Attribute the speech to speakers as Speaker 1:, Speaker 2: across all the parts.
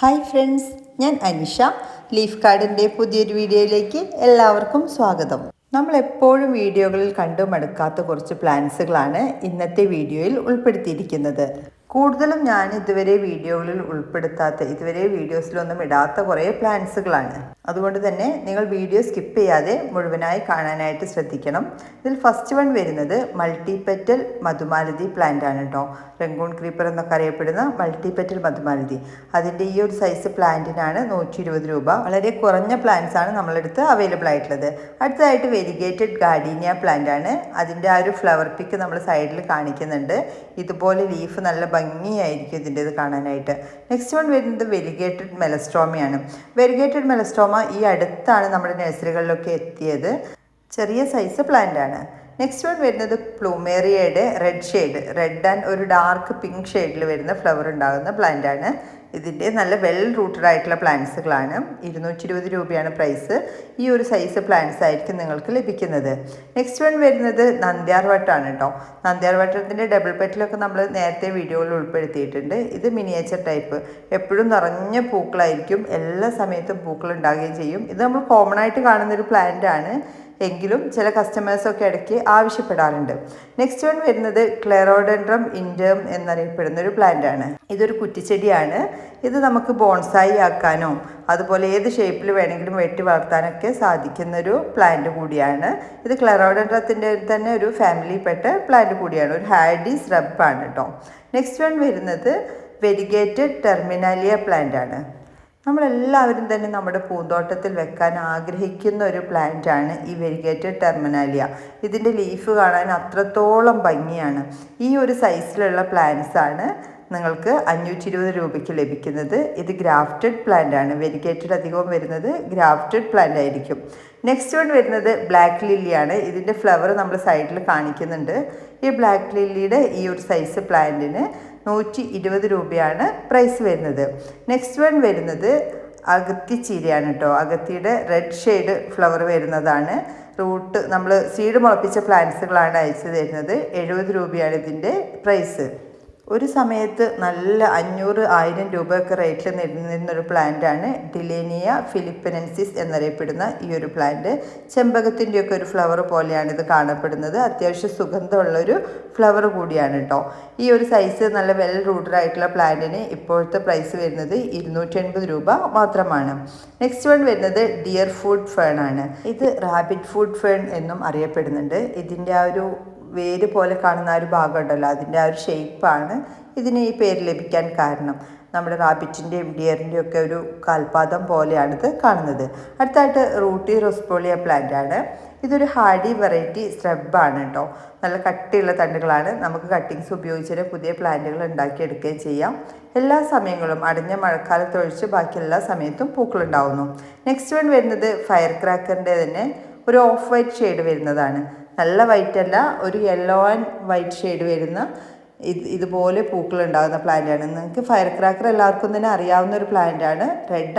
Speaker 1: Hi friends ഞാൻ Anisha. Leaf കാർഡിന്റെ പുതിയൊരു വീഡിയോയിലേക്ക് എല്ലാവർക്കും സ്വാഗതം. നമ്മൾ എപ്പോഴും വീഡിയോകളിൽ കണ്ടു മടുക്കാത്ത കുറച്ച് പ്ലാൻസുകളാണ് ഇന്നത്തെ വീഡിയോയിൽ ഉൾപ്പെടുത്തിയിരിക്കുന്നത്. കൂടുതലും ഞാൻ ഇതുവരെ വീഡിയോകളിൽ ഉൾപ്പെടുത്താത്ത ഇതുവരെ വീഡിയോസിലൊന്നും ഇടാത്ത കുറേ പ്ലാൻസുകളാണ്. അതുകൊണ്ട് തന്നെ നിങ്ങൾ വീഡിയോ സ്കിപ്പ് ചെയ്യാതെ മുഴുവനായി കാണാനായിട്ട് ശ്രദ്ധിക്കണം. ഇതിൽ ഫസ്റ്റ് വൺ വരുന്നത് മൾട്ടിപെറ്റൽ മധുമാലതി പ്ലാന്റ് ആണ് കേട്ടോ റംഗൂൺ ക്രീപ്പർ എന്നൊക്കെ അറിയപ്പെടുന്ന മൾട്ടിപെറ്റൽ മധുമാലതി. അതിന്റെ ഈ ഒരു സൈസ് പ്ലാന്റിനാണ് നൂറ്റി ഇരുപത് രൂപ. വളരെ കുറഞ്ഞ പ്ലാന്റ്സ് ആണ് നമ്മളെടുത്ത് അവൈലബിൾ ആയിട്ടുള്ളത്. അടുത്തതായിട്ട് വെരിഗേറ്റഡ് ഗാർഡീനിയ പ്ലാന്റ് ആണ്. അതിന്റെ ആ ഒരു ഫ്ലവർ പിക്ക് നമ്മൾ സൈഡിൽ കാണിക്കുന്നുണ്ട്. ഇതുപോലെ ലീഫ് നല്ല ഭംഗിയായിരിക്കും ഇതിന്റെ ഇത് കാണാനായിട്ട്. നെക്സ്റ്റ് വൺ വരുന്നത് വെരിഗേറ്റഡ് മെലസ്ട്രോമയാണ് വെരിഗേറ്റഡ് മെലസ്ട്രോമ ഈ അടുത്താണ് നമ്മുടെ നഴ്സറികളിലൊക്കെ എത്തിയത്. ചെറിയ സൈസ് പ്ലാന്റ് ആണ്. നെക്സ്റ്റ് വൺ വരുന്നത് പ്ലൂമേറിയയുടെ റെഡ് ഷെയ്ഡ് റെഡ് ആൻഡ് ഒരു ഡാർക്ക് പിങ്ക് ഷെയ്ഡിൽ വരുന്ന ഫ്ലവർ ഉണ്ടാകുന്ന പ്ലാന്റ് ആണ്. ഇതിന്റെ നല്ല വെൽ റൂട്ടഡ് ആയിട്ടുള്ള പ്ലാന്റ്സുകളാണ് ഇരുന്നൂറ്റി ഇരുപത് രൂപയാണ് പ്രൈസ് ഈ ഒരു സൈസ് പ്ലാന്റ്സ് ആയിരിക്കും നിങ്ങൾക്ക് ലഭിക്കുന്നത്. നെക്സ്റ്റ് വൺ വരുന്നത് നന്ദ്യാർ വട്ടാണ് കേട്ടോ നന്ദ്യാർ വട്ടത്തിന്റെ ഡബിൾ പെറ്റിലൊക്കെ നമ്മൾ നേരത്തെ വീഡിയോയിൽ ഉൾപ്പെടുത്തിയിട്ടുണ്ട്. ഇത് മിനിയേച്ചർ ടൈപ്പ് എപ്പോഴും നിറഞ്ഞ പൂക്കളായിരിക്കും. എല്ലാ സമയത്തും പൂക്കൾ ഉണ്ടാകുകയും ചെയ്യും. ഇത് നമ്മൾ കോമൺ ആയിട്ട് കാണുന്നൊരു പ്ലാന്റ് ആണ്. എങ്കിലും ചില കസ്റ്റമേഴ്സൊക്കെ ഇടയ്ക്ക് ആവശ്യപ്പെടാറുണ്ട്. നെക്സ്റ്റ് വൺ വരുന്നത് ക്ലെറോഡൻഡ്രം ഇൻഡം എന്നറിയപ്പെടുന്ന ഒരു പ്ലാന്റ് ആണ്. ഇതൊരു കുറ്റിച്ചെടിയാണ്. ഇത് നമുക്ക് ബോൺസായി ആക്കാനോ അതുപോലെ ഏത് ഷേപ്പിൽ വേണമെങ്കിലും വെട്ടി വളർത്താനൊക്കെ സാധിക്കുന്ന ഒരു പ്ലാന്റ് കൂടിയാണ്. ഇത് ക്ലെറോഡൻഡ്രത്തിന്റെ തന്നെ ഒരു ഫാമിലിയിൽപ്പെട്ട പ്ലാന്റ് കൂടിയാണ്. ഒരു ഹാഡീസ് റബ്ബാണ് കേട്ടോ നെക്സ്റ്റ് വൺ വരുന്നത് വെരിഗേറ്റഡ് ടെർമിനാലിയ പ്ലാന്റ് ആണ്. നമ്മളെല്ലാവരും തന്നെ നമ്മുടെ പൂന്തോട്ടത്തിൽ വെക്കാൻ ആഗ്രഹിക്കുന്ന ഒരു പ്ലാന്റ് ആണ് ഈ വെരിഗേറ്റഡ് ടെർമിനാലിയ ഇതിന്റെ ലീഫ് കാണാൻ അത്രത്തോളം ഭംഗിയാണ്. ഈ ഒരു സൈസിലുള്ള പ്ലാന്റ്സ് ആണ് നിങ്ങൾക്ക് അഞ്ഞൂറ്റി ഇരുപത് രൂപയ്ക്ക് ലഭിക്കുന്നത്. ഇത് ഗ്രാഫ്റ്റഡ് പ്ലാന്റ് ആണ്. വെരിഗേറ്റഡ് അധികവും വരുന്നത് ഗ്രാഫ്റ്റഡ് പ്ലാന്റ് ആയിരിക്കും. നെക്സ്റ്റ് വൺ വരുന്നത് ബ്ലാക്ക് ലില്ലിയാണ് ഇതിന്റെ ഫ്ലവർ നമ്മൾ സൈഡിൽ കാണിക്കുന്നുണ്ട്. ഈ ബ്ലാക്ക് ലില്ലിയുടെ ഈ ഒരു സൈസ് പ്ലാന്റിന് നൂറ്റി ഇരുപത് രൂപയാണ് പ്രൈസ് വരുന്നത്. നെക്സ്റ്റ് വൺ വരുന്നത് അകത്തി ചീരയാണ് കേട്ടോ അകത്തിയുടെ റെഡ് ഷെയ്ഡ് ഫ്ലവർ വരുന്നതാണ്. റൂട്ട് നമ്മൾ സീഡ് മുളപ്പിച്ച പ്ലാന്റ്സുകളാണ് അയച്ചു തരുന്നത്. എഴുപത് രൂപയാണ് ഇതിന്റെ പ്രൈസ് ഒരു സമയത്ത് നല്ല അഞ്ഞൂറ് ആയിരം രൂപയൊക്കെ റേറ്റിൽ നിന്നിരുന്നൊരു പ്ലാന്റാണ് ഡിലേനിയ ഫിലിപ്പിനൻസിസ് എന്നറിയപ്പെടുന്ന ഈ ഒരു പ്ലാന്റ് ചെമ്പകത്തിന്റെയൊക്കെ ഒരു ഫ്ലവർ പോലെയാണ് ഇത് കാണപ്പെടുന്നത്. അത്യാവശ്യം സുഗന്ധമുള്ളൊരു ഫ്ലവർ കൂടിയാണ് കേട്ടോ ഈ ഒരു സൈസ് നല്ല വെൽ റൂട്ടഡ് ആയിട്ടുള്ള പ്ലാന്റിന് ഇപ്പോഴത്തെ പ്രൈസ് വരുന്നത് ഇരുന്നൂറ്റി എൺപത് രൂപ മാത്രമാണ്. നെക്സ്റ്റ് വൺ വരുന്നത് ഡിയർ ഫുഡ് ഫേൺ ആണ്. ഇത് റാബിറ്റ് ഫുഡ് ഫേൺ എന്നും അറിയപ്പെടുന്നുണ്ട്. ഇതിന്റെ ആ ഒരു വേര് പോലെ കാണുന്ന ആ ഒരു ഭാഗം ഉണ്ടല്ലോ അതിന്റെ ആ ഒരു ഷേപ്പാണ് ഇതിന് ഈ പേര് ലഭിക്കാൻ കാരണം. നമ്മുടെ റാബിറ്റിന്റെയും ഡിയറിന്റെയും ഒക്കെ ഒരു കാൽപാദം പോലെയാണിത് കാണുന്നത്. അടുത്തായിട്ട് റൂട്ടി റോസ്പോളിയ പ്ലാന്റ് ആണ് ഇതൊരു ഹാർഡി വെറൈറ്റി സ്രബാണ് കേട്ടോ. നല്ല കട്ടിയുള്ള തണ്ടുകളാണ്. നമുക്ക് കട്ടിങ്സ് ഉപയോഗിച്ചിട്ട് പുതിയ പ്ലാന്റുകൾ ഉണ്ടാക്കിയെടുക്കുകയും ചെയ്യാം. എല്ലാ സമയങ്ങളും അടഞ്ഞ മഴക്കാലത്തൊഴിച്ച് ബാക്കി എല്ലാ സമയത്തും പൂക്കളുണ്ടാവുന്നു നെക്സ്റ്റ് വൺ വരുന്നത് ഫയർ ക്രാക്കറിന്റെ തന്നെ ഒരു ഓഫ് വൈറ്റ് ഷെയ്ഡ് വരുന്നതാണ്. നല്ല വൈറ്റ് അല്ല ഒരു യെല്ലോ ആൻഡ് വൈറ്റ് ഷെയ്ഡ് വരുന്ന ഇത് ഇതുപോലെ ഉണ്ടാകുന്ന പ്ലാന്റാണ് നിങ്ങൾക്ക് ഫയർ ക്രാക്കർ എല്ലാവർക്കും തന്നെ അറിയാവുന്ന ഒരു പ്ലാന്റാണ്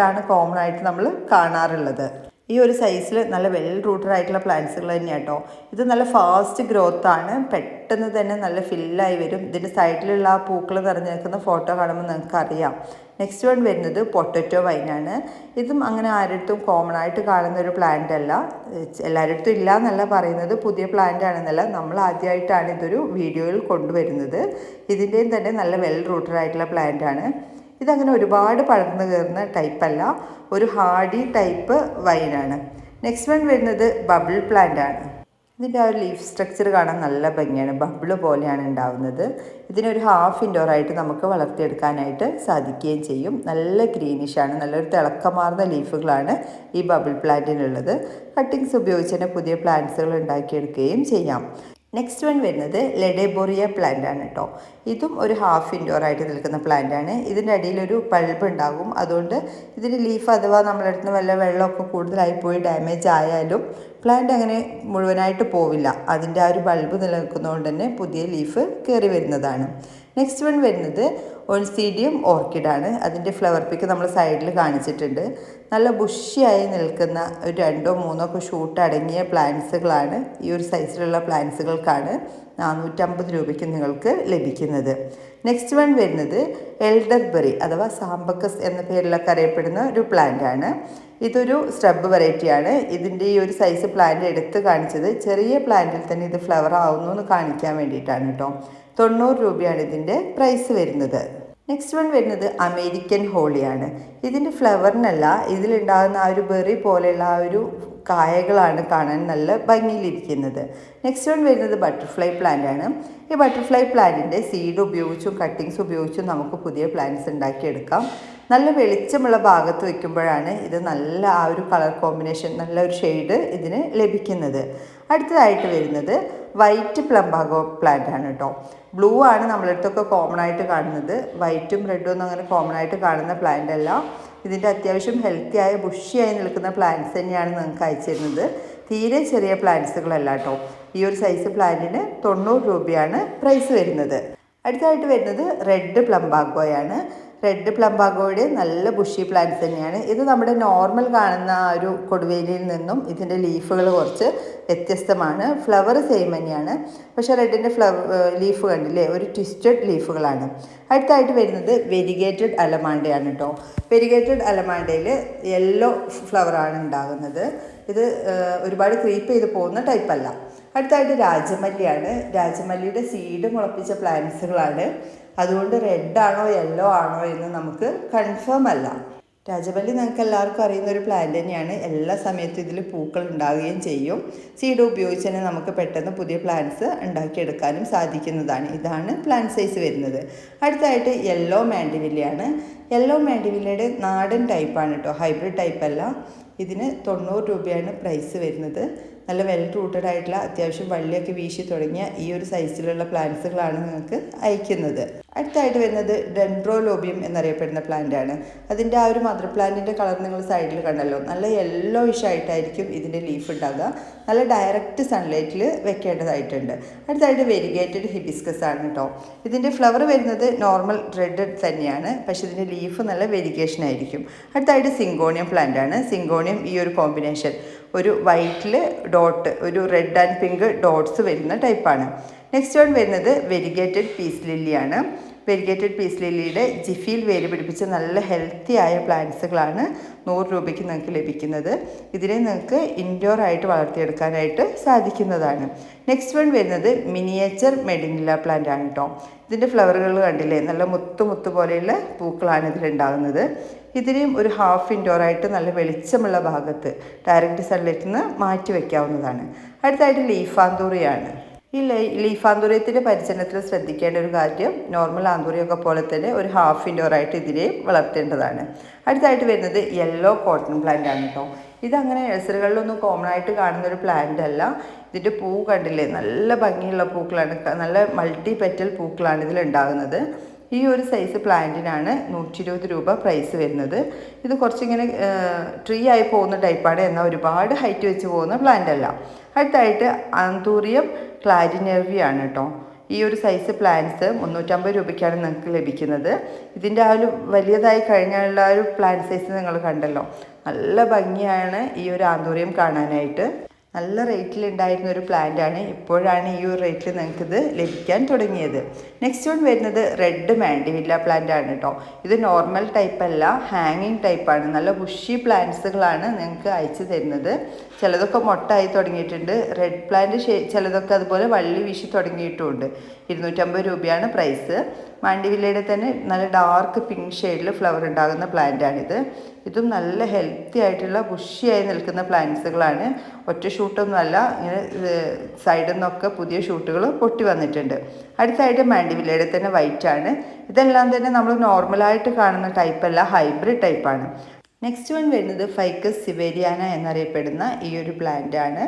Speaker 1: ആണ്. കോമൺ ആയിട്ട് നമ്മൾ കാണാറുള്ളത്. ഈ ഒരു സൈസിൽ നല്ല വെൽ റൂട്ടഡ് ആയിട്ടുള്ള പ്ലാന്റ്സുകൾ തന്നെയാണ് കേട്ടോ ഇത് നല്ല ഫാസ്റ്റ് ഗ്രോത്ത് ആണ്. പെട്ടെന്ന് തന്നെ നല്ല ഫില്ലായി വരും. ഇതിന്റെ സൈഡിലുള്ള ആ പൂക്കൾ നിറഞ്ഞു നിൽക്കുന്ന ഫോട്ടോ കാണുമ്പോൾ നിങ്ങൾക്ക് അറിയാം നെക്സ്റ്റ് വൺ വരുന്നത് പൊട്ടറ്റോ വൈനാണ് ഇതും അങ്ങനെ ആരുടെടുത്തും കോമൺ ആയിട്ട് കാണുന്ന ഒരു പ്ലാന്റ് അല്ല. എല്ലാവരുടെ ഇല്ല എന്നല്ല പറയുന്നത്. പുതിയ പ്ലാന്റ് ആണെന്നല്ല. നമ്മൾ ആദ്യമായിട്ടാണ് ഇതൊരു വീഡിയോയിൽ കൊണ്ടുവരുന്നത്. ഇതിന്റെയും തന്നെ നല്ല വെൽ റൂട്ടഡ് ആയിട്ടുള്ള പ്ലാന്റ് ആണ്. ഇതങ്ങനെ ഒരുപാട് പടർന്നു കയറുന്ന ടൈപ്പല്ല. ഒരു ഹാർഡി ടൈപ്പ് വൈനാണ്. നെക്സ്റ്റ് വൺ വരുന്നത് ബബിൾ പ്ലാന്റ് ആണ്. ഇതിന്റെ ആ ഒരു ലീഫ് സ്ട്രക്ചർ കാണാൻ നല്ല ഭംഗിയാണ്. ബബിൾ പോലെയാണ് ഉണ്ടാവുന്നത്. ഇതിനൊരു ഹാഫ് ഇൻഡോർ ആയിട്ട് നമുക്ക് വളർത്തിയെടുക്കാനായിട്ട് സാധിക്കുകയും ചെയ്യും. നല്ല ഗ്രീനിഷാണ് നല്ലൊരു തിളക്കമാർന്ന ലീഫുകളാണ് ഈ ബബിൾ പ്ലാന്റിനുള്ളത്. കട്ടിങ്സ് ഉപയോഗിച്ച് തന്നെ പുതിയ പ്ലാന്റ്സുകൾ ഉണ്ടാക്കിയെടുക്കുകയും ചെയ്യാം. നെക്സ്റ്റ് വൺ വരുന്നത് ലെഡേബോറിയ പ്ലാന്റ് ആണ് കേട്ടോ ഇതും ഒരു ഹാഫ് ഇൻഡോർ ആയിട്ട് നിൽക്കുന്ന പ്ലാന്റ് ആണ്. ഇതിന്റെ അടിയിലൊരു ബൾബ് ഉണ്ടാകും. അതുകൊണ്ട് ഇതിന്റെ ലീഫ് അഥവാ നമ്മളെടുത്ത് വല്ല വെള്ളമൊക്കെ കൂടുതലായി പോയി ഡാമേജ് ആയാലും പ്ലാന്റ് അങ്ങനെ മുഴുവനായിട്ട് പോവില്ല. അതിന്റെ ആ ഒരു ബൾബ് നിലനിൽക്കുന്നതുകൊണ്ട് തന്നെ പുതിയ ലീഫ് കയറി വരുന്നതാണ്. നെക്സ്റ്റ് വൺ വരുന്നത് ഒൺസീഡിയം ഓർക്കിഡാണ്. അതിന്റെ ഫ്ലവർ പിക്ക് നമ്മൾ സൈഡിൽ കാണിച്ചിട്ടുണ്ട്. നല്ല ബുഷിയായി നിൽക്കുന്ന ഒരു രണ്ടോ മൂന്നോ ഒക്കെ ഷൂട്ട് അടങ്ങിയ പ്ലാന്റ്സുകളാണ്. ഈ ഒരു സൈസിലുള്ള പ്ലാന്റ്സുകൾക്കാണ് നാനൂറ്റമ്പത് രൂപയ്ക്ക് നിങ്ങൾക്ക് ലഭിക്കുന്നത്. നെക്സ്റ്റ് വൺ വരുന്നത് എൽഡർബെറി അഥവാ സാമ്പക്കസ് എന്ന പേരിലൊക്കെ അറിയപ്പെടുന്ന ഒരു പ്ലാന്റ് ആണ്. ഇതൊരു സ്ട്രബ് വെറൈറ്റിയാണ് ഇതിന്റെ ഈ ഒരു സൈസ് പ്ലാന്റ് എടുത്ത് കാണിച്ചത് ചെറിയ പ്ലാന്റിൽ തന്നെ ഇത് ഫ്ലവർ ആവുന്നു എന്ന് കാണിക്കാൻ വേണ്ടിയിട്ടാണ് കേട്ടോ. തൊണ്ണൂറ് രൂപയാണ് ഇതിന്റെ പ്രൈസ് വരുന്നത്. നെക്സ്റ്റ് വൺ വരുന്നത് അമേരിക്കൻ ഹോളിയാണ് ഇതിന്റെ ഫ്ലവറിനല്ല ഇതിലുണ്ടാകുന്ന ആ ഒരു ബെറി പോലെയുള്ള ആ ഒരു കായകളാണ് കാണാൻ നല്ല ഭംഗിയിലിരിക്കുന്നത്. നെക്സ്റ്റ് വൺ വരുന്നത് ബട്ടർഫ്ലൈ പ്ലാന്റ് ആണ്. ഈ ബട്ടർഫ്ലൈ പ്ലാന്റിന്റെ സീഡ് ഉപയോഗിച്ചും കട്ടിങ്സ് ഉപയോഗിച്ചും നമുക്ക് പുതിയ പ്ലാന്റ്സ് ഉണ്ടാക്കിയെടുക്കാം. നല്ല വെളിച്ചമുള്ള ഭാഗത്ത് വെക്കുമ്പോഴാണ് ഇത് നല്ല ആ ഒരു കളർ കോമ്പിനേഷൻ നല്ല ഒരു ഷെയ്ഡ് ഇതിന് ലഭിക്കുന്നത്. അടുത്തതായിട്ട് വരുന്നത് വൈറ്റ് പ്ലംബാഗോ പ്ലാന്റ് ആണ് കേട്ടോ. ബ്ലൂ ആണ് നമ്മളടുത്തൊക്കെ കോമൺ ആയിട്ട് കാണുന്നത്. വൈറ്റും റെഡും ഒന്നും അങ്ങനെ കോമൺ ആയിട്ട് കാണുന്ന പ്ലാന്റ് അല്ല. ഇതിന്റെ അത്യാവശ്യം ഹെൽത്തി ആയ ബുഷിയായി നിൽക്കുന്ന പ്ലാന്റ്സ് തന്നെയാണ് നിങ്ങൾക്ക് അയച്ചു തരുന്നത്. തീരെ ചെറിയ പ്ലാന്റ്സുകളല്ല കേട്ടോ. ഈ ഒരു സൈസ് പ്ലാന്റിന് തൊണ്ണൂറ് രൂപയാണ് പ്രൈസ് വരുന്നത്. അടുത്തായിട്ട് വരുന്നത് റെഡ് പ്ലംബാഗോയാണ്. റെഡ് പ്ലംബാഗോയുടെ നല്ല ബുഷി പ്ലാന്റ്സ് തന്നെയാണ്. ഇത് നമ്മുടെ നോർമൽ കാണുന്ന ആ ഒരു കൊടുവേലിയിൽ നിന്നും ഇതിന്റെ ലീഫുകൾ കുറച്ച് വ്യത്യസ്തമാണ്. ഫ്ലവർ സെയിം തന്നെയാണ്. പക്ഷേ റെഡിന്റെ ഫ്ലവർ ലീഫ് കണ്ടില്ലേ? ഒരു ട്വിസ്റ്റഡ് ലീഫുകളാണ് അടുത്തായിട്ട് വരുന്നത് വെരിഗേറ്റഡ് അലമാണ്ടയാണ് കേട്ടോ വെരിഗേറ്റഡ് അലമാണ്ടയിൽ യെല്ലോ ഫ്ലവറാണ് ഉണ്ടാകുന്നത്. ഇത് ഒരുപാട് ക്രീപ്പ് ചെയ്ത് പോകുന്ന ടൈപ്പ് അല്ല. അടുത്തായിട്ട് രാജമല്ലിയാണ്. രാജമല്ലിയുടെ സീഡ് മുളപ്പിച്ച പ്ലാന്റ്സുകളാണ് അതുകൊണ്ട് റെഡ് ആണോ യെല്ലോ ആണോ എന്ന് നമുക്ക് കൺഫേം അല്ല. രാജവല്ലി നിങ്ങൾക്ക് എല്ലാവർക്കും അറിയുന്ന ഒരു പ്ലാന്റ് തന്നെയാണ്. എല്ലാ സമയത്തും ഇതിൽ പൂക്കൾ ഉണ്ടാവുകയും ചെയ്യും. സീഡ് ഉപയോഗിച്ച് തന്നെ നമുക്ക് പെട്ടെന്ന് പുതിയ പ്ലാന്റ്സ് ഉണ്ടാക്കിയെടുക്കാനും സാധിക്കുന്നതാണ്. ഇതാണ് പ്ലാന്റ് സൈസ് വരുന്നത്. അടുത്തായിട്ട് യെല്ലോ മാൻഡിവില്ലയാണ് യെല്ലോ മാൻഡിവില്ലയുടെ നാടൻ ടൈപ്പാണ് കേട്ടോ ഹൈബ്രിഡ് ടൈപ്പല്ല ഇതിന് തൊണ്ണൂറ് രൂപയാണ് പ്രൈസ് വരുന്നത്. നല്ല വെൽ റൂട്ടഡ് ആയിട്ടുള്ള അത്യാവശ്യം വള്ളിയൊക്കെ വീശി തുടങ്ങിയ ഈ ഒരു സൈസിലുള്ള പ്ലാന്റ്സുകളാണ് നിങ്ങൾക്ക് അയക്കുന്നത്. അടുത്തായിട്ട് വരുന്നത് ഡെൻഡ്രോലോബിയം എന്നറിയപ്പെടുന്ന പ്ലാന്റ് ആണ്. അതിന്റെ ആ ഒരു മദർ പ്ലാന്റിന്റെ കളർ നിങ്ങൾ സൈഡിൽ കണ്ടല്ലോ. നല്ല യെല്ലോ ആയിട്ടായിരിക്കും ഇതിന്റെ ലീഫ് ഉണ്ടാകുക നല്ല ഡയറക്റ്റ് സൺലൈറ്റിൽ വെക്കേണ്ടതായിട്ടുണ്ട്. അടുത്തായിട്ട് വെരിഗേറ്റഡ് ഹിബിസ്കസ് ആണ് കേട്ടോ ഇതിന്റെ ഫ്ലവർ വരുന്നത് നോർമൽ റെഡ് തന്നെയാണ്. പക്ഷേ ഇതിന്റെ ലീഫ് നല്ല വെരിഗേഷൻ ആയിരിക്കും. അടുത്തായിട്ട് സിങ്കോണിയം പ്ലാന്റ് ആണ്. സിങ്കോണിയം ഈ ഒരു കോമ്പിനേഷൻ ഒരു വൈറ്റിൽ ഡോട്ട് ഒരു റെഡ് ആൻഡ് പിങ്ക് ഡോട്ട്സ് വരുന്ന ടൈപ്പാണ് നെക്സ്റ്റ് വൺ വരുന്നത് വെരിഗേറ്റഡ് പീസ് ലില്ലിയാണ് വെരിഗേറ്റഡ് പീസ് ലില്ലിയുടെ ജിഫിയിൽ വേര് പിടിപ്പിച്ച നല്ല ഹെൽത്തി ആയ പ്ലാന്റ്സുകളാണ് നൂറ് രൂപയ്ക്ക് നിങ്ങൾക്ക് ലഭിക്കുന്നത്. ഇതിനെ നിങ്ങൾക്ക് ഇൻഡോർ ആയിട്ട് വളർത്തിയെടുക്കാനായിട്ട് സാധിക്കുന്നതാണ്. നെക്സ്റ്റ് വൺ വരുന്നത് മിനിയേച്ചർ മെഡിനില പ്ലാന്റ് ആണ് കേട്ടോ. ഇതിന്റെ ഫ്ലവറുകൾ കണ്ടില്ലേ? നല്ല മുത്തു മുത്തു പോലെയുള്ള പൂക്കളാണ് ഇതിലുണ്ടാകുന്നത് ഇതിനെയും ഒരു ഹാഫ് ഇൻഡോർ ആയിട്ട് നല്ല വെളിച്ചമുള്ള ഭാഗത്ത് ഡയറക്റ്റ് സൺലൈറ്റിൽ നിന്ന് മാറ്റി വയ്ക്കാവുന്നതാണ് അടുത്തായിട്ട് ലീഫാന്തൂറിയാണ് ഈ ലൈ ലീഫാന്തൂര്യത്തിന്റെ പരിചരണത്തിൽ ശ്രദ്ധിക്കേണ്ട ഒരു കാര്യം നോർമൽ ആന്തൂരിയൊക്കെ പോലെ തന്നെ ഒരു ഹാഫ് ഇൻഡോർ ആയിട്ട് ഇതിനെ വളർത്തേണ്ടതാണ്. അടുത്തായിട്ട് വരുന്നത് യെല്ലോ കോട്ടൺ പ്ലാന്റ് ആണ് കേട്ടോ ഇതങ്ങനെ നഴ്സറികളിലൊന്നും കോമൺ ആയിട്ട് കാണുന്ന ഒരു പ്ലാന്റ് അല്ല. ഇതിന്റെ പൂ കണ്ടില്ലേ? നല്ല ഭംഗിയുള്ള പൂക്കളാണ്. നല്ല മൾട്ടി പെറ്റൽ പൂക്കളാണ് ഇതിലുണ്ടാകുന്നത്. ഈ ഒരു സൈസ് പ്ലാന്റിനാണ് നൂറ്റി ഇരുപത് രൂപ പ്രൈസ് വരുന്നത്. ഇത് കുറച്ചിങ്ങനെ ട്രീ ആയി പോകുന്ന ടൈപ്പാണ് എന്നാൽ ഒരുപാട് ഹൈറ്റ് വെച്ച് പോകുന്ന പ്ലാന്റ് അല്ല. അടുത്തായിട്ട് ആന്തൂറിയം ക്ലാരിനെർവിയാണ് കേട്ടോ ഈ ഒരു സൈസ് പ്ലാന്റ്സ് മുന്നൂറ്റമ്പത് രൂപയ്ക്കാണ് നിങ്ങൾക്ക് ലഭിക്കുന്നത്. ഇതിന്റെ ആ ഒരു വലിയതായി കഴിഞ്ഞുള്ള ഒരു പ്ലാന്റ് സൈസ് നിങ്ങൾ കണ്ടല്ലോ. നല്ല ഭംഗിയാണ് ഈ ഒരു ആന്തൂറിയം കാണാനായിട്ട്. നല്ല റേറ്റിൽ ഉണ്ടായിരുന്ന ഒരു പ്ലാന്റ് ആണ്. ഇപ്പോഴാണ് ഈ ഒരു റേറ്റിൽ നിങ്ങൾക്ക് ഇത് ലഭിക്കാൻ തുടങ്ങിയത്. നെക്സ്റ്റ് വൺ വരുന്നത് റെഡ് മാൻഡിവില്ല പ്ലാന്റ് ആണ് കേട്ടോ ഇത് നോർമൽ ടൈപ്പ് അല്ല ഹാങ്ങിങ് ടൈപ്പാണ് നല്ല ബുഷി പ്ലാന്റ്സുകളാണ് നിങ്ങൾക്ക് അയച്ചു തരുന്നത്. ചിലതൊക്കെ മൊട്ടായി തുടങ്ങിയിട്ടുണ്ട്. റെഡ് പ്ലാന്റ് ചിലതൊക്കെ അതുപോലെ വള്ളി വീശി തുടങ്ങിയിട്ടുമുണ്ട് ഇരുന്നൂറ്റമ്പത് രൂപയാണ് പ്രൈസ് മാണ്ടിവില്ലയുടെ തന്നെ നല്ല ഡാർക്ക് പിങ്ക് ഷെയ്ഡിൽ ഫ്ലവർ ഉണ്ടാകുന്ന പ്ലാന്റാണിത് ഇതും നല്ല ഹെൽത്തി ആയിട്ടുള്ള ബുഷിയായി നിൽക്കുന്ന പ്ലാന്റ്സുകളാണ് ഒറ്റ ഷൂട്ടൊന്നുമല്ല ഇങ്ങനെ സൈഡിൽ നിന്നൊക്കെ പുതിയ ഷൂട്ടുകൾ പൊട്ടി വന്നിട്ടുണ്ട്. അടുത്തായിട്ട് മാൻഡിവില്ലയുടെ തന്നെ വൈറ്റ് ആണ്. ഇതെല്ലാം തന്നെ നമ്മൾ നോർമലായിട്ട് കാണുന്ന ടൈപ്പല്ല ഹൈബ്രിഡ് ടൈപ്പാണ് നെക്സ്റ്റ് വൺ വരുന്നത് ഫൈക്കസ് സിവേരിയാന എന്നറിയപ്പെടുന്ന ഈ ഒരു പ്ലാന്റ് ആണ്.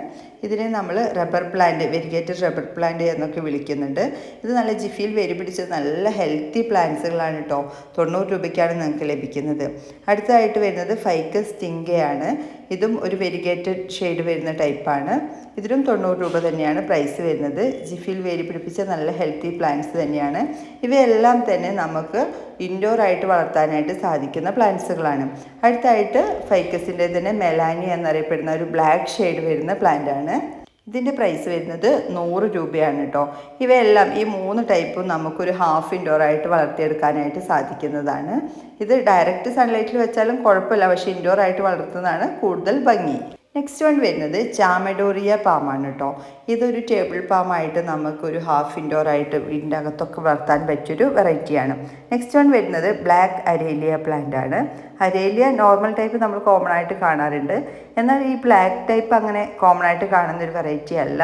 Speaker 1: ഇതിനെ നമ്മൾ rubber plant variegated rubber plant എന്നൊക്കെ വിളിക്കുന്നുണ്ട്. ഇത് നല്ല ജിഫിയിൽ വേര് പിടിച്ച നല്ല ഹെൽത്തി പ്ലാന്റ്സുകളാണ് കേട്ടോ തൊണ്ണൂറ് രൂപയ്ക്കാണ് നിങ്ങൾക്ക് ലഭിക്കുന്നത്. അടുത്തതായിട്ട് വരുന്നത് ഫൈക്കസ് ടിങ്കയാണ് ഇതും ഒരു വെരിഗേറ്റഡ് ഷെയ്ഡ് വരുന്ന ടൈപ്പാണ് ഇതിനും തൊണ്ണൂറ് രൂപ തന്നെയാണ് പ്രൈസ് വരുന്നത്. ജിഫിൽ വേരി പിടിപ്പിച്ച നല്ല ഹെൽത്തി പ്ലാന്റ്സ് തന്നെയാണ്. ഇവയെല്ലാം തന്നെ നമുക്ക് ഇൻഡോർ ആയിട്ട് വളർത്താനായിട്ട് സാധിക്കുന്ന പ്ലാന്റ്സുകളാണ് അടുത്തായിട്ട് ഫൈക്കസിന്റെ തന്നെ മെലാനി എന്നറിയപ്പെടുന്ന ഒരു ബ്ലാക്ക് ഷെയ്ഡ് വരുന്ന പ്ലാന്റ് ആണ്. ഇതിന്റെ പ്രൈസ് വരുന്നത് നൂറ് രൂപയാണ് കേട്ടോ ഇവയെല്ലാം ഈ മൂന്ന് ടൈപ്പും നമുക്കൊരു ഹാഫ് ഇൻഡോർ ആയിട്ട് വളർത്തിയെടുക്കാനായിട്ട് സാധിക്കുന്നതാണ്. ഇത് ഡയറക്റ്റ് സൺലൈറ്റിൽ വെച്ചാലും കുഴപ്പമില്ല. പക്ഷേ ഇൻഡോർ ആയിട്ട് വളർത്തുന്നതാണ് കൂടുതൽ ഭംഗി. നെക്സ്റ്റ് വൺ വരുന്നത് ചാമഡോറിയ പാമാണ് കേട്ടോ ഇതൊരു ടേബിൾ പാമായിട്ട് നമുക്കൊരു ഹാഫ് ഇൻഡോർ ആയിട്ട് വീടിന്റെ അകത്തൊക്കെ വളർത്താൻ പറ്റിയൊരു വെറൈറ്റിയാണ് നെക്സ്റ്റ് വൺ വരുന്നത് ബ്ലാക്ക് അരേലിയ പ്ലാന്റ് ആണ്. അരേലിയ നോർമൽ ടൈപ്പ് നമ്മൾ കോമൺ ആയിട്ട് കാണാറുണ്ട്. എന്നാൽ ഈ ബ്ലാക്ക് ടൈപ്പ് അങ്ങനെ കോമൺ ആയിട്ട് കാണുന്നൊരു വെറൈറ്റി അല്ല.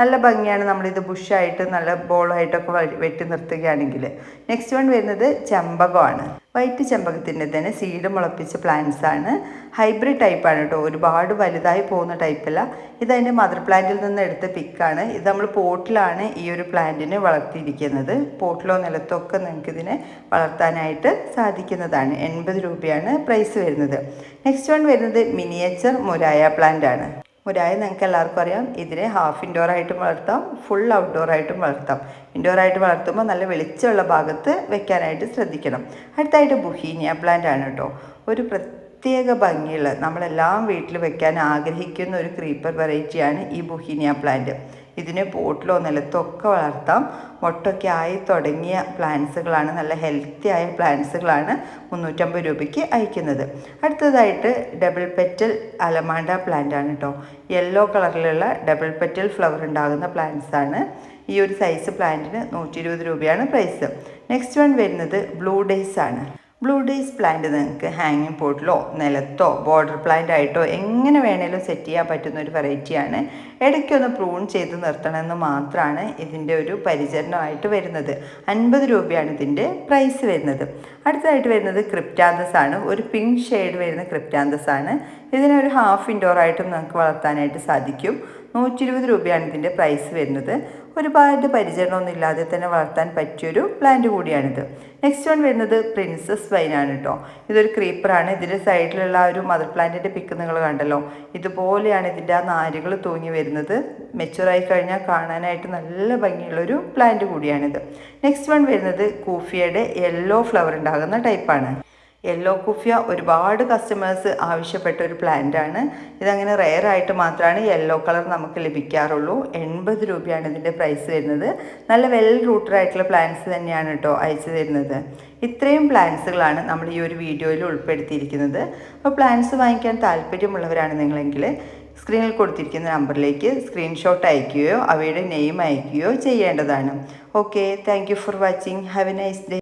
Speaker 1: നല്ല ഭംഗിയാണ് നമ്മളിത് ബുഷായിട്ട് നല്ല ബോളായിട്ടൊക്കെ വെട്ടി നിർത്തുകയാണെങ്കിൽ. നെക്സ്റ്റ് വൺ വരുന്നത് ചെമ്പകമാണ്. വൈറ്റ് ചെമ്പകത്തിന്റെ തന്നെ സീഡ് മുളപ്പിച്ച പ്ലാന്റ്സ് ആണ്. ഹൈബ്രിഡ് ടൈപ്പാണ് കേട്ടോ ഒരുപാട് വലുതായി പോകുന്ന ടൈപ്പല്ല ഇത് അതിന്റെ മദർ പ്ലാന്റിൽ നിന്ന് എടുത്ത പിക്കാണ് ഇത് നമ്മൾ പോട്ടിലാണ് ഈ ഒരു പ്ലാന്റിനെ വളർത്തിയിരിക്കുന്നത്. പോട്ടിലോ നിലത്തോ ഒക്കെ നിങ്ങൾക്ക് ഇതിനെ വളർത്താനായിട്ട് സാധിക്കുന്നതാണ്. എൺപത് രൂപയാണ് പ്രൈസ് വരുന്നത്. നെക്സ്റ്റ് വൺ വരുന്നത് മിനിയേച്ചർ മുരായ പ്ലാന്റ് ആണ്. മുരായ നിങ്ങൾക്ക് എല്ലാവർക്കും അറിയാം. ഇതിനെ ഹാഫ് ഇൻഡോർ ആയിട്ടും വളർത്താം ഫുൾ ഔട്ട്ഡോർ ആയിട്ടും വളർത്താം. ഇൻഡോർ ആയിട്ട് വളർത്തുമ്പോൾ നല്ല വെളിച്ചമുള്ള ഭാഗത്ത് വെക്കാനായിട്ട് ശ്രദ്ധിക്കണം. അടുത്തായിട്ട് ബുഹീനിയ പ്ലാന്റ് ആണ് കേട്ടോ ഒരു പ്രത്യേക ഭംഗിയുള്ള നമ്മളെല്ലാം വീട്ടിൽ വെക്കാൻ ആഗ്രഹിക്കുന്ന ഒരു ക്രീപ്പർ വെറൈറ്റിയാണ് ഈ ബുഹീനിയ പ്ലാന്റ് ഇതിനെ പോട്ടിലോ നിലത്തോ ഒക്കെ വളർത്താം. മുട്ടൊക്കെ ആയി തുടങ്ങിയ പ്ലാന്റ്സുകളാണ് നല്ല ഹെൽത്തി ആയ പ്ലാന്റ്സുകളാണ് മുന്നൂറ്റമ്പത് രൂപയ്ക്ക് അയക്കുന്നത്. അടുത്തതായിട്ട് ഡബിൾ പെറ്റൽ അലമാണ്ട പ്ലാന്റ് ആണ് കേട്ടോ യെല്ലോ കളറിലുള്ള ഡബിൾ പെറ്റൽ ഫ്ലവർ ഉണ്ടാകുന്ന പ്ലാന്റ്സ് ആണ്. ഈ ഒരു സൈസ് പ്ലാന്റിന് നൂറ്റി ഇരുപത് രൂപയാണ് പ്രൈസ് നെക്സ്റ്റ് വൺ വരുന്നത് ബ്ലൂ ഡേയ്സ് ആണ്. ബ്ലൂ ഡേയ്സ് പ്ലാന്റ് നിങ്ങൾക്ക് ഹാങ്ങിങ് പോട്ടിലോ നിലത്തോ ബോർഡർ പ്ലാന്റ് ആയിട്ടോ എങ്ങനെ വേണേലും സെറ്റ് ചെയ്യാൻ പറ്റുന്ന ഒരു വെറൈറ്റിയാണ് ഇടയ്ക്കൊന്ന് പ്രൂൺ ചെയ്ത് നിർത്തണമെന്ന് മാത്രമാണ് ഇതിന്റെ ഒരു പരിചരണമായിട്ട് വരുന്നത്. അൻപത് രൂപയാണ് ഇതിന്റെ പ്രൈസ് വരുന്നത്. അടുത്തതായിട്ട് വരുന്നത് ക്രിപ്റ്റാന്തസ് ആണ്. ഒരു പിങ്ക് ഷെയ്ഡ് വരുന്ന ക്രിപ്റ്റാന്തസ് ആണ്. ഇതിനൊരു ഹാഫ് ഇൻഡോർ ആയിട്ടും നിങ്ങൾക്ക് വളർത്താനായിട്ട് സാധിക്കും. നൂറ്റി ഇരുപത് രൂപയാണ് ഇതിന്റെ പ്രൈസ് വരുന്നത്. ഒരുപാട് പരിചരണമൊന്നും ഇല്ലാതെ തന്നെ വളർത്താൻ പറ്റിയൊരു പ്ലാന്റ് കൂടിയാണിത്. നെക്സ്റ്റ് വൺ വരുന്നത് പ്രിൻസസ് വൈനാണ് കേട്ടോ ഇതൊരു ക്രീപ്പറാണ് ഇതിന്റെ സൈഡിലുള്ള ആ ഒരു മദർ പ്ലാന്റിന്റെ പിക്ക് നിങ്ങൾ കണ്ടല്ലോ. ഇതുപോലെയാണ് ഇതിന്റെ ആ നാരുകൾ തൂങ്ങി വരുന്നത്. മെച്ചുറായി കഴിഞ്ഞാൽ കാണാനായിട്ട് നല്ല ഭംഗിയുള്ളൊരു പ്ലാന്റ് കൂടിയാണിത്. നെക്സ്റ്റ് വൺ വരുന്നത് കൂഫിയയുടെ യെല്ലോ ഫ്ലവർ ഉണ്ടാകുന്ന ടൈപ്പാണ് യെല്ലോ കുഫിയ ഒരുപാട് കസ്റ്റമേഴ്സ് ആവശ്യപ്പെട്ട ഒരു പ്ലാന്റ് ആണ്. ഇതങ്ങനെ റെയർ ആയിട്ട് മാത്രമാണ് യെല്ലോ കളർ നമുക്ക് ലഭിക്കാറുള്ളൂ. എൺപത് രൂപയാണ് ഇതിന്റെ പ്രൈസ് വരുന്നത്. നല്ല വെൽ റൂട്ടഡ് ആയിട്ടുള്ള പ്ലാന്റ്സ് തന്നെയാണ് കേട്ടോ അയച്ചു തരുന്നത്. ഇത്രയും പ്ലാന്റ്സുകളാണ് നമ്മൾ ഈ ഒരു വീഡിയോയിൽ ഉൾപ്പെടുത്തിയിരിക്കുന്നത്. അപ്പോൾ പ്ലാന്റ്സ് വാങ്ങിക്കാൻ താല്പര്യമുള്ളവരാണ് നിങ്ങളെങ്കിൽ സ്ക്രീനിൽ കൊടുത്തിരിക്കുന്ന നമ്പറിലേക്ക് സ്ക്രീൻഷോട്ട് അയക്കുകയോ അവയുടെ നെയിം അയക്കുകയോ ചെയ്യേണ്ടതാണ്. Okay thank for watching have a nice day